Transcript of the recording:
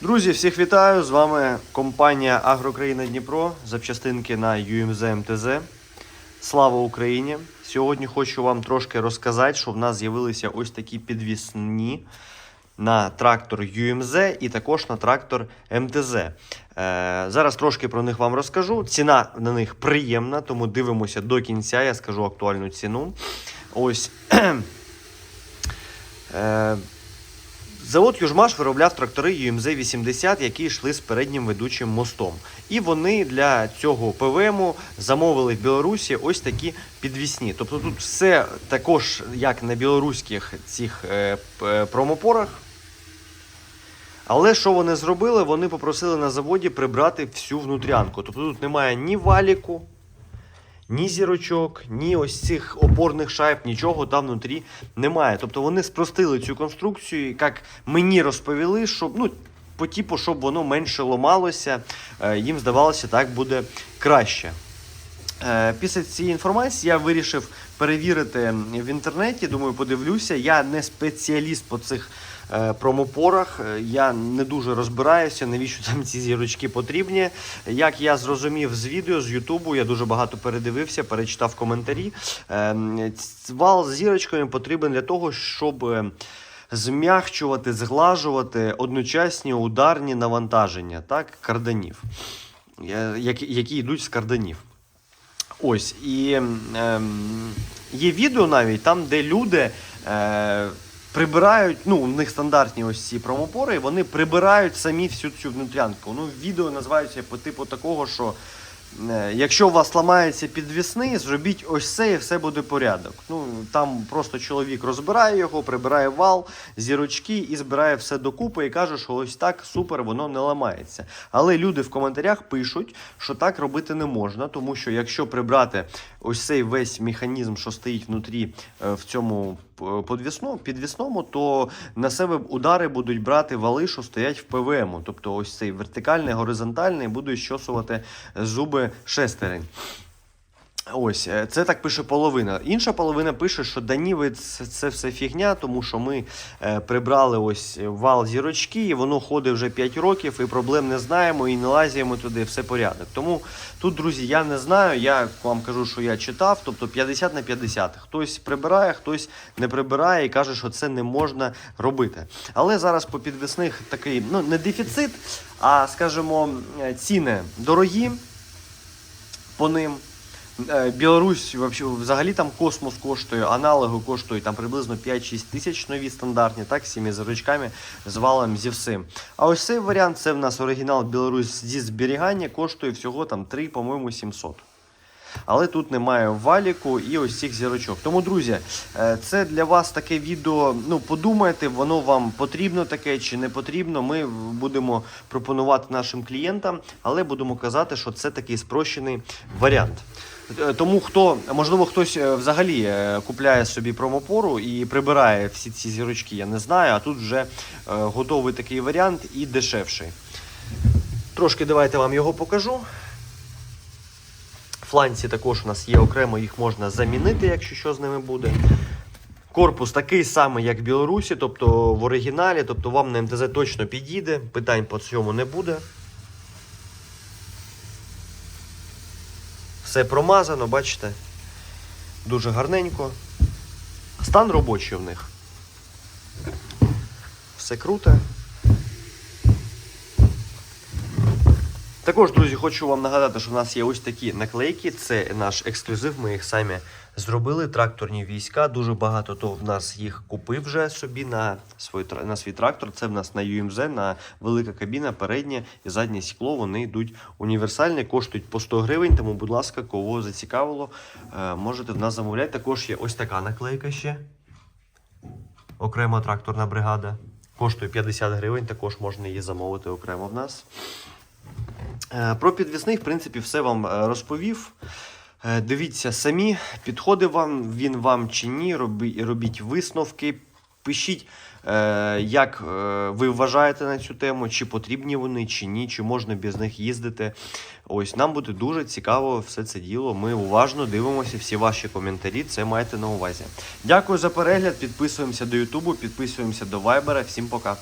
Друзі, всіх вітаю! З вами компанія Агрокраїна Дніпро, запчастинки на UMZ МТЗ. Слава Україні! Сьогодні хочу вам трошки розказати, що в нас з'явилися ось такі підвісні на трактор UMZ і також на трактор МТЗ. Е, зараз трошки про них вам розкажу. Ціна на них приємна, тому дивимося до кінця. Я скажу актуальну ціну. Ось. Е, Завод Южмаш виробляв трактори UMZ-80, які йшли з переднім ведучим мостом. І вони для цього ПВМу замовили в Білорусі ось такі підвісні. Тобто тут все також, як на білоруських цих е, промопорах. Але що вони зробили? Вони попросили на заводі прибрати всю внутрянку. Тобто тут немає ні валіку, ні зірочок, ні ось цих опорних шайб, нічого там внутрі немає. Тобто вони спростили цю конструкцію, як мені розповіли, щоб ну, по типу, щоб воно менше ломалося, е, їм здавалося, так буде краще. Е, Після цієї інформації я вирішив перевірити в інтернеті. Думаю, подивлюся. Я не спеціаліст по цих промопорах. Е, Я не дуже розбираюся, навіщо там ці зірочки потрібні. Як я зрозумів з відео, з Ютубу, я дуже багато передивився, перечитав коментарі. Е, Вал з зірочками потрібен для того, щоб. е, Змягчувати, зглажувати одночасні ударні навантаження, так, карданів, е, які, йдуть з карданів. Ось, і ем, є відео навіть там, де люди е, прибирають, ну, у них стандартні ось ці промопори, і вони прибирають самі всю цю внутрянку. Ну, відео називаються по типу такого, що е, якщо у вас ламається підвісний, зробіть ось це і все буде порядок. Ну, там просто чоловік розбирає його, прибирає вал, зірочки і збирає все докупи і каже, що ось так супер, воно не ламається. Але люди в коментарях пишуть, що так робити не можна, тому що якщо прибрати ось цей весь механізм, що стоїть внутрі е, в цьому подвісно- підвісному, то на себе удари будуть брати вали, що стоять в ПВМ. Тобто ось цей вертикальний, горизонтальний будуть щосувати зуби шестерень. Ось, е, це так пише половина. Інша половина пише, що да ні, це, це все фігня, тому що ми е, прибрали ось вал зірочки, і воно ходить вже 5 років, і проблем не знаємо, і не лазимо туди, все порядок. Тому тут, друзі, я не знаю. Я вам кажу, що я читав, тобто 50 на 50. Хтось прибирає, хтось не прибирає і каже, що це не можна робити. Але зараз по підвісних такий ну не дефіцит, а скажімо, е, ціни дорогі по ним. Е, Білорусь взагалі там космос коштує, аналоги коштують там приблизно 5-6 тисяч нові стандартні, так, з цими зірочками, з валом зі всім. А ось цей варіант, це в нас оригінал Білорусь зі зберігання, коштує всього там 3, по-моєму, 700. Але тут немає валіку і ось цих зірочок. Тому, друзі, е, це для вас таке відео. Ну, подумайте, воно вам потрібно таке чи не потрібно. Ми будемо пропонувати нашим клієнтам, але будемо казати, що це такий спрощений варіант. Е, Тому хто, можливо, хтось е, взагалі купляє собі промопору і прибирає всі ці зірочки, я не знаю. А тут вже готовий такий варіант і дешевший. Трошки давайте вам його покажу. Фланці також у нас є окремо, їх можна замінити, якщо що з ними буде. Корпус такий самий, як в Білорусі, тобто в оригіналі, тобто вам на МТЗ точно підійде, питань по цьому не буде. Все промазано, бачите? Дуже гарненько. Стан робочий в них. Все круто. Також, друзі, хочу вам нагадати, що в нас є ось такі наклейки. Це наш ексклюзив. Ми їх самі зробили. Тракторні війська. Дуже багато хто в нас їх купив вже собі на свій, на свій трактор. Це в нас на UMZ, на велика кабіна, переднє і заднє скло. Вони йдуть універсальні, коштують по 100 гривень. Тому, будь ласка, кого зацікавило, е, можете в нас замовляти. Також є ось така наклейка ще. Окрема тракторна бригада. Коштує 50 гривень, також можна її замовити окремо в нас. Е, Про підвісний, в принципі, все вам е, розповів. Е, Дивіться самі, підходить вам він вам чи ні. Робі- Робіть висновки, пишіть, як ви вважаєте на цю тему, чи потрібні вони, чи ні, чи можна без них їздити. Ось нам буде дуже цікаво все це діло. Ми уважно дивимося всі ваші коментарі. Це майте на увазі. Дякую за перегляд. Підписуємося до Ютубу, підписуємося до Вайбера. Всім пока.